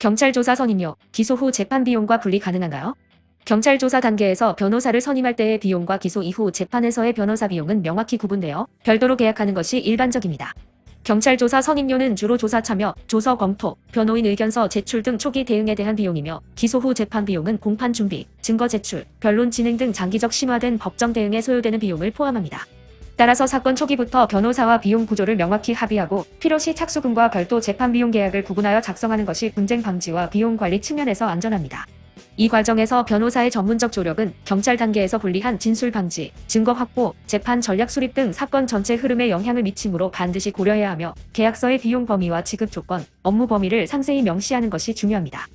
경찰 조사 선임료, 기소 후 재판 비용과 분리 가능한가요? 경찰 조사 단계에서 변호사를 선임할 때의 비용과 기소 이후 재판에서의 변호사 비용은 명확히 구분되어 별도로 계약하는 것이 일반적입니다. 경찰 조사 선임료는 주로 조사 참여, 조서 검토, 변호인 의견서 제출 등 초기 대응에 대한 비용이며 기소 후 재판 비용은 공판 준비, 증거 제출, 변론 진행 등 장기적 심화된 법정 대응에 소요되는 비용을 포함합니다. 따라서 사건 초기부터 변호사와 비용 구조를 명확히 합의하고 필요시 착수금과 별도 재판 비용 계약을 구분하여 작성하는 것이 분쟁 방지와 비용 관리 측면에서 안전합니다. 이 과정에서 변호사의 전문적 조력은 경찰 단계에서 분리한 진술 방지, 증거 확보, 재판 전략 수립 등 사건 전체 흐름에 영향을 미치므로 반드시 고려해야 하며 계약서의 비용 범위와 지급 조건, 업무 범위를 상세히 명시하는 것이 중요합니다.